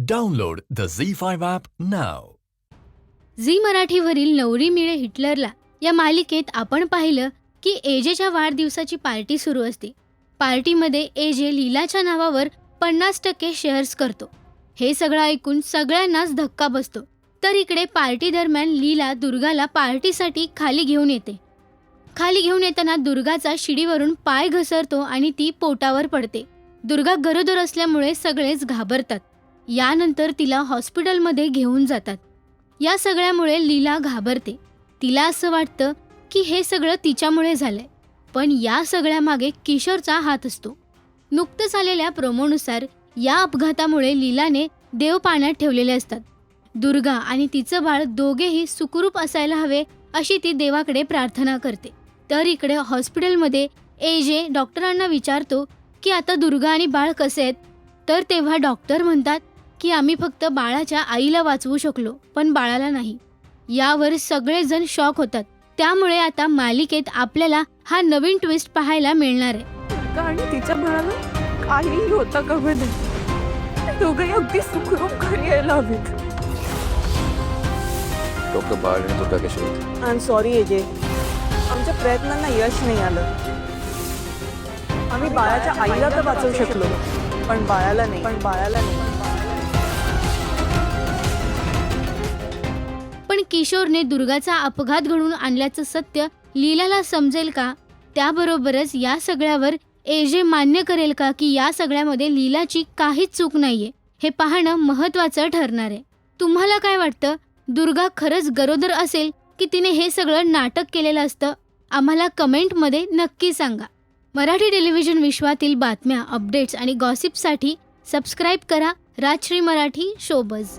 Download the Z5 app नाव Zee मराठीवरील नवरी मिळे हिटलरला या मालिकेत आपण पाहिलं की एजेच्या वाढदिवसाची पार्टी सुरू असते. पार्टीमध्ये एजे लीलाच्या नावावर पन्नास टक्के शेअर्स करतो. हे सगळं ऐकून सगळ्यांनाच धक्का बसतो. तर इकडे पार्टी दरम्यान लीला दुर्गाला पार्टीसाठी खाली घेऊन येते. खाली घेऊन येताना दुर्गाचा शिडीवरून पाय घसरतो आणि ती पोटावर पडते. दुर्गा गरोदर असल्यामुळे सगळेच घाबरतात. यानंतर तिला हॉस्पिटलमध्ये घेऊन जातात. या सगळ्यामुळे लीला घाबरते. तिला असं वाटतं की हे सगळं तिच्यामुळे झालंय पण या सगळ्यामागे किशोरचा हात असतो. नुकतंच आलेल्या प्रोमोनुसार या अपघातामुळे लीलाने देव पाण्यात ठेवलेले असतात. दुर्गा आणि तिचं बाळ दोघेही सुखरूप असायला हवे अशी ती देवाकडे प्रार्थना करते. तर इकडे हॉस्पिटलमध्ये एजे डॉक्टरांना विचारतो की आता दुर्गा आणि बाळ कसे आहेत? तर तेव्हा डॉक्टर म्हणतात की आम्ही फक्त बाळाच्या आईला वाचवू शकलो पण बाळाला नाही. यावर सगळेजण शॉक होतात. त्यामुळे आता मालिकेत आपल्याला हा नवीन ट्विस्ट पाहायला मिळणार आहे. आणि तिच्या बाळाला काहीही होता दोघंही अगदी सुखरूप घरी यायला हवेत. डॉक्टर बाळ आणि दुर्गा कशी होती आय एम सॉरी एजे आमच्या प्रयत्नांना यश नाही आलं. आम्ही बाळाच्या आईला तर वाचवू शकलो पण बाळाला नाही. पण बाळाला नाही. किशोरने दुर्गाचा अपघात घडवून आणल्याचं सत्य लीलाला समजेल का? त्याबरोबरच या सगळ्यावर एजे मान्य करेल का की या सगळ्यामध्ये लीलाची काहीच चूक नाहीये? हे पाहणं महत्वाचं ठरणार आहे. तुम्हाला काय वाटतं? दुर्गा खरंच गरोदर असेल की तिने हे सगळं नाटक केलेलं असतं? आम्हाला कमेंटमध्ये नक्की सांगा. मराठी टेलिव्हिजन विश्वातील बातम्या अपडेट्स आणि गॉसिपसाठी सबस्क्राईब करा Rajshri Marathi showbiz.